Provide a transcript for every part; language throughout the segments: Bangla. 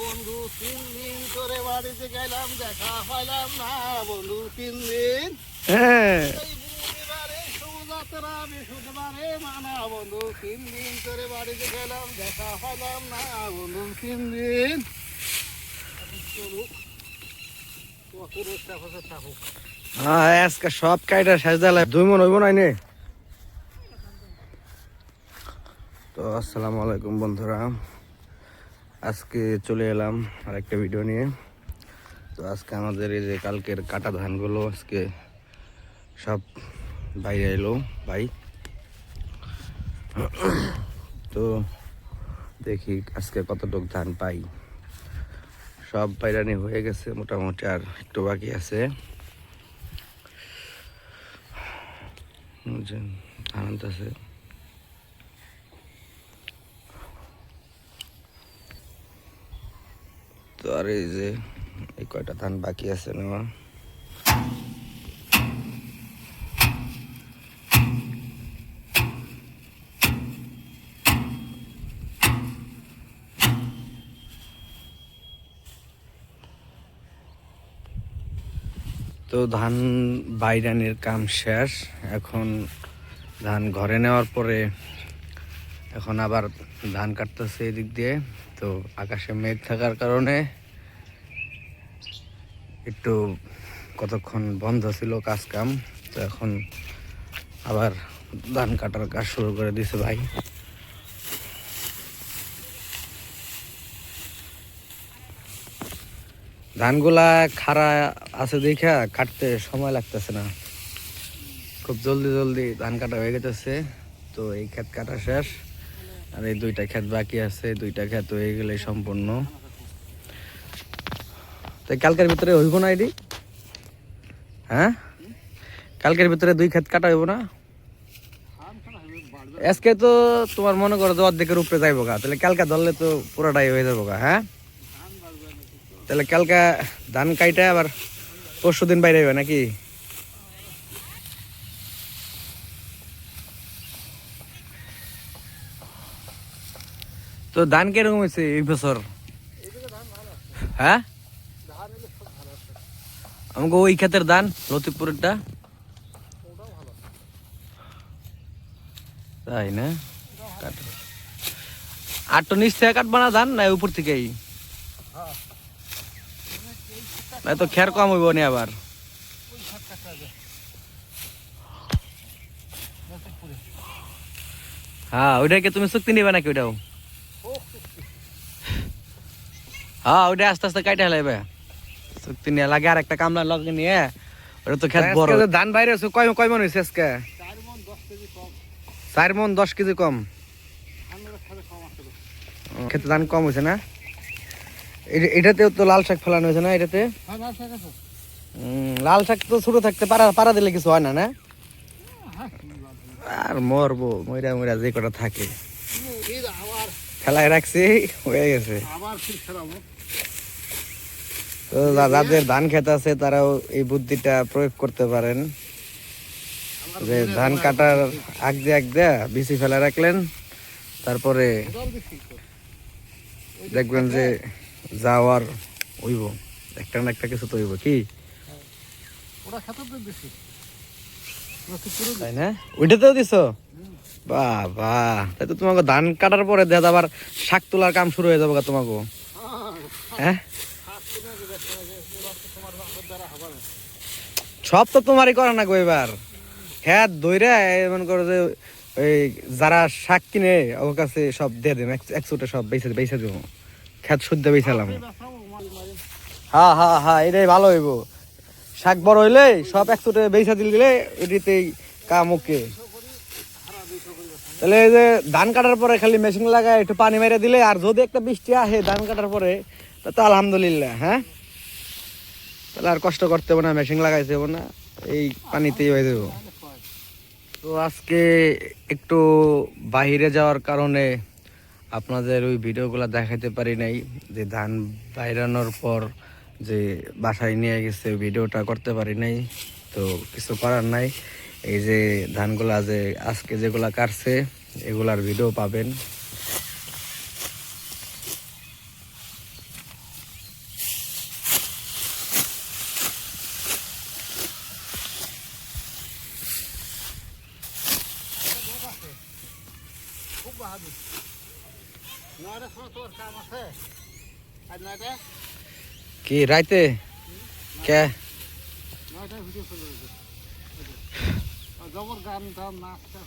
বন্ধু তিন দিন করে বাড়িতে গেলাম দেখা পাইলাম না বন্ধু তিন দিন। হ্যাঁ। এই বুধবারে শুভযাত্রা বৃহস্পতিবারে মানা বন্ধু তিন দিন করে বাড়িতে গেলাম দেখা পাইলাম না বন্ধু তিন দিন। চলুক কত রোজ থাকুক থাকুক হ্যাঁ আজকে সব কাইটা সাজদালে দুই মন হইব নাই নে তো আসসালামু আলাইকুম বন্ধুরা। আজকে চলে এলাম আর একটা ভিডিও নিয়ে। তো আজকে আমাদের এই যে কালকের কাটা ধানগুলো আজকে সব বাইরে এলো ভাই। তো দেখি আজকে কতটুক ধান পাই। সব বাইরানি হয়ে গেছে মোটামুটি আর একটু বাকি আছে। আনন্দ আছে তো আর এই যে এই কয়টা ধান বাকি আছে নেওয়া তো ধান বাইরানির কাম শেষ। এখন ধান ঘরে নেওয়ার পরে এখন আবার ধান কাটতেছে এদিক দিয়ে। তো আকাশে মেঘ থাকার কারণে একটু কতক্ষণ বন্ধ ছিল কাজ কাম তো এখন আবার ধান কাটার কাজ শুরু করে দিছে ভাই। ধানগুলা খাড়া আছে দেখা কাটতে সময় লাগতেছে না। খুব জলদি জলদি ধান কাটা হয়ে গেছে তো এই ক্ষেত কাটা শেষ। আর এই দুইটা ক্ষেত বাকি আছে, দুইটা ক্ষেত হয়ে গেলে সম্পূর্ণ। কালকের ভিতরে হইব না এটি? হ্যাঁ? কালকের ভিতরে দুই ক্ষেত কাটা হইব না? আজকে তো তোমার মনে করো যে অর্ধেকের উপরে যাইব গা, তাহলে কালকে ধরলে তো পুরোটাই হয়ে যাব গা হ্যাঁ? তাহলে কালকে ধান কাইটা আবার পরশু দিন বাইরে হইবে নাকি? তো ধান কীরকম হয়েছে এই বছর? হ্যাঁ? আমাকে ওই ক্ষেতের ধান লতিপুরেরটা তাই না? কাটো আর তো নিচ থেকে কাটবা না ধান না উপর থেকেই। না তো খের কম হইব নি আবার। হ্যাঁ ওইটাকে তুমি চুক্তি নিবে নাকি ওইটাও? হ্যাঁ ওইটা আস্তে আস্তে কাইটে হেলাইবে। নিয়ে লাগে আর একটা কামলা লগে নিয়ে ওটা তো খেত বড়। ধান বাইরে আছে কয় কয় মন হয়েছে আজকে? চার মন দশ কেজি কম। খেতে ধান কম হয়েছে না? এটা- এটাতেও তো লাল শাক ফেলানো হয়েছে না এটাতে? হ্যাঁ লাল শাক তো ছোট থাকতে পারা পারা দিলে কিছু হয় না না? আর মরবো মইরা মইরা যে কটা থাকে। খেলায় রাখছি হয়ে গেছে। আবার ফির খেলাবো। তো যাদের ধান খেত আছে তারাও এই বুদ্ধিটা প্রয়োগ করতে পারেন। যে ধান কাটার আগ দিয়ে আগ দিয়ে বিচি ফেলা রাখলেন তারপরে। দেখবেন যে যাওয়ার হইব। একটা না একটা কিছু তো হইব কি? তাই না? ওইটাতেও দিছ? তাই তো তোমাকে ধান কাটার পরে দেখা আবার শাক তোলার কাম শুরু হয়ে যাবে তোমাকে। হ্যাঁ? সব তো তোমারই করা না গো এবার। খেত দইরা মনে করো যে ওই যারা শাক কিনে, ওর কাছে সব দিয়ে দেব একশোটা সব বেঁচে বেঁচে দেবো। খেত শুদ্ধ বেঁচালাম হ্যাঁ হ্যাঁ হ্যাঁ এটাই ভালো হইব। শাক বড় হইলে সব একশোটা বেঁচে দিলে এটিতেই কাম ওকে। তাহলে এই যে ধান কাটার পরে খালি মেশিন লাগায় একটু পানি মেরে দিলে, আর যদি একটা বৃষ্টি আসে ধান কাটার পরে, তা তো আলহামদুলিল্লাহ হ্যাঁ? তাহলে আর কষ্ট করতে হবে না মেশিন লাগাইতে হবে না, এই পানিতেই হয়ে যাব। তো আজকে একটু বাহিরে যাওয়ার কারণে আপনাদের ওই ভিডিওগুলো দেখাতে পারি নাই, যে ধান বাইরানোর পর যে বাসায় নিয়ে গেছে, ভিডিওটা করতে পারি নাই, তো কিছু করার নাই। এই যে ধানগুলা যে আজকে যেগুলা কাটছে, এগুলার ভিডিও পাবেন নয়টার সময় তোর কাম আছে আজ নয়টা কি রাইতে কে নয়টায় ভিডিও চলে গেছে জবর গান টান নাচ টাচ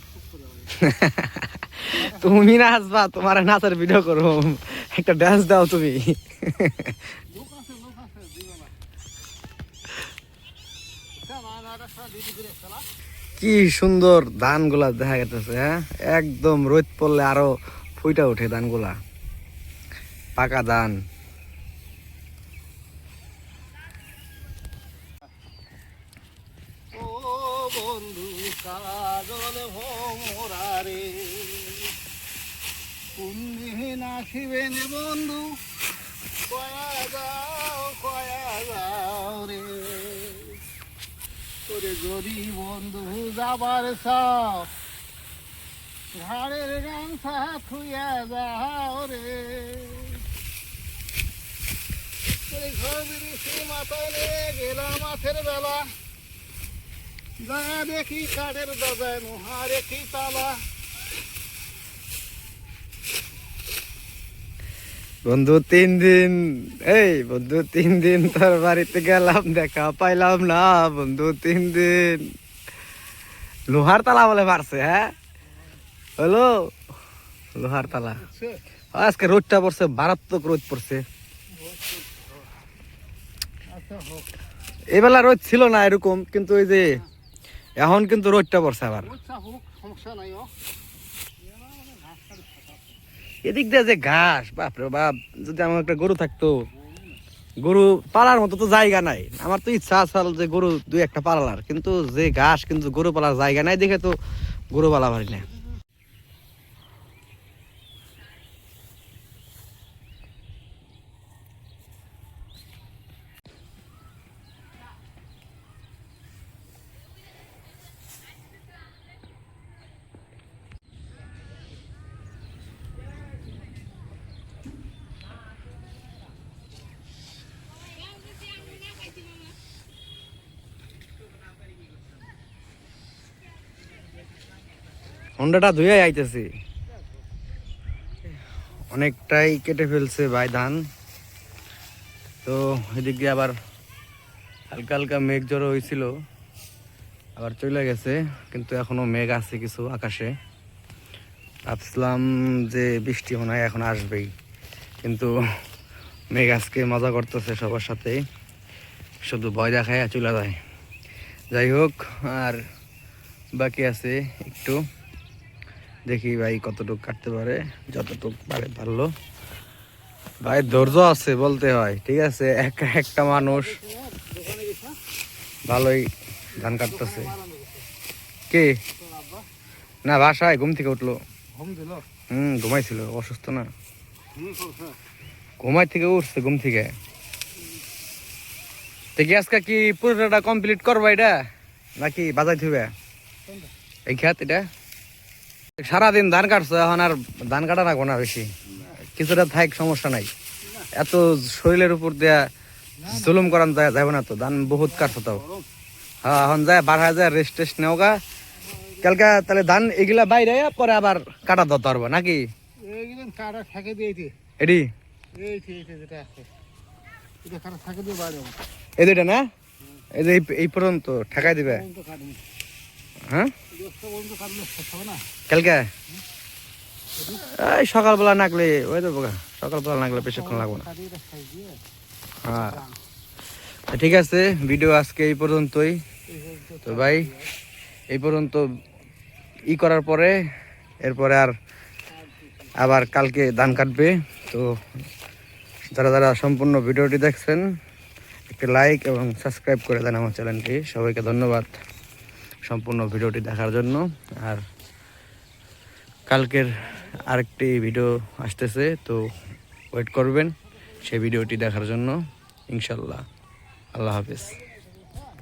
খুব করে হবে তুমি নাচবা, তোমার নাচের ভিডিও করব। একটা ডান্স দাও তুমি। কি সুন্দর ধানগুলা দেখা গেতেছে হ্যাঁ? একদম রোদ পড়লে আরও ফুইটা ওঠে ধানগুলা। পাকা ধান। বন্ধু কাজল বন্ধু? যাও রে। যদি বন্ধু যাবার চাও ঘাড়ের গামছা থুইয়া যাও রে। তোরে ঘর বিরিশি মাথায় নিয়ে গেলাম মাথের বেলা। দয়া দেখি কাঠের দাদায় মহারে কি তালা। বন্ধু, তিন দিন, এই বন্ধু, তিন দিন তোর বাড়িতে গেলাম, দেখা পাইলাম না, বন্ধু, তিন দিন। লোহার তালা বলে পারছে হ্যাঁ? হলো, লোহার তালা। আজকে রোদটা পড়ছে, মারাত্মক রোদ পড়ছে। এবেলা রোদ ছিল না এরকম, কিন্তু ওই যে এখন কিন্তু রোদটা পড়ছে আবার। এদিক দিয়ে যে ঘাস বাপরে বাপ, যদি আমার একটা গরু থাকতো, গরু পালার মতো তো জায়গা নাই। আমার তো ইচ্ছা আছে যে গরু দুই একটা পালার, কিন্তু যে ঘাস, কিন্তু গরু পালার জায়গা নাই দেখে তো গরু পালা পারি না। হন্ডাটা ধুয়ে আইতেছি। অনেকটাই কেটে ফেলছে ভাই ধান। তো এদিক দিয়ে আবার হালকা হালকা মেঘ জড়ো হয়েছিল আবার চলে গেছে, কিন্তু এখনও মেঘ আছে কিছু আকাশে। ভাবছিলাম যে বৃষ্টি মনে হয় এখন আসবেই। কিন্তু মেঘ আজকে মজা করতেছে সবার সাথে। শুধু ভয় দেখায় চলে যায়। যাই হোক, আর বাকি আছে একটু। দেখি ভাই কতটুকু কাটতে পারে যতটুক পারে পারল। ভাই ধৈর্য আছে বলতে হয় ঠিক আছে? এক একটা মানুষ ভালোই ধান কাটতেছে। কে? না বাসায় ঘুম থেকে উঠল। হুম ঘুমাইছিল অসুস্থ না। ঘুমাই থেকে উঠছে ঘুম থেকে। দেখি আজকে কি পুরোটা কমপ্লিট করবা এটা? নাকি বাজাই থিবে এই খেত এটা? সারাদিন ধান কাটছো এখন আর ধান কাটা রাখব না বেশি। কিছুটা থাক সমস্যা নাই। এত শরীরের উপর দেয়া জুলুম করান যায় যাবে না তো ধান বহুত কাটছো তাও। হ্যাঁ এখন যায় বারো হাজার রেস্ট টেস্ট নেও গা। কালকে তাহলে ধান এগুলা বাইরে পরে আবার কাটা ধরতে পারব নাকি? এডি? এই দুইটা না? এই যে এই- পর্যন্ত ঠেকাই দিবে। হ্যাঁ? কালকে এই সকালবেলা নাগলে ওই তো বোকা সকালবেলা নাগলে বেশিক্ষণ লাগবে না। হ্যাঁ ঠিক আছে ভিডিও আজকে এই পর্যন্তই। তো ভাই এই পর্যন্ত ই করার পরে এরপরে আর আবার কালকে ধান কাটবে। তো যারা যারা সম্পূর্ণ ভিডিওটি দেখছেন একটি লাইক এবং সাবস্ক্রাইব করে দেন আমার চ্যানেলটি সবাইকে ধন্যবাদ। সম্পূর্ণ ভিডিওটি দেখার জন্য। আর কালকের আরেকটি ভিডিও আসতেছে, তো ওয়েট করবেন। সেই ভিডিওটি দেখার জন্য ইনশাল্লাহ আল্লাহ হাফিজ।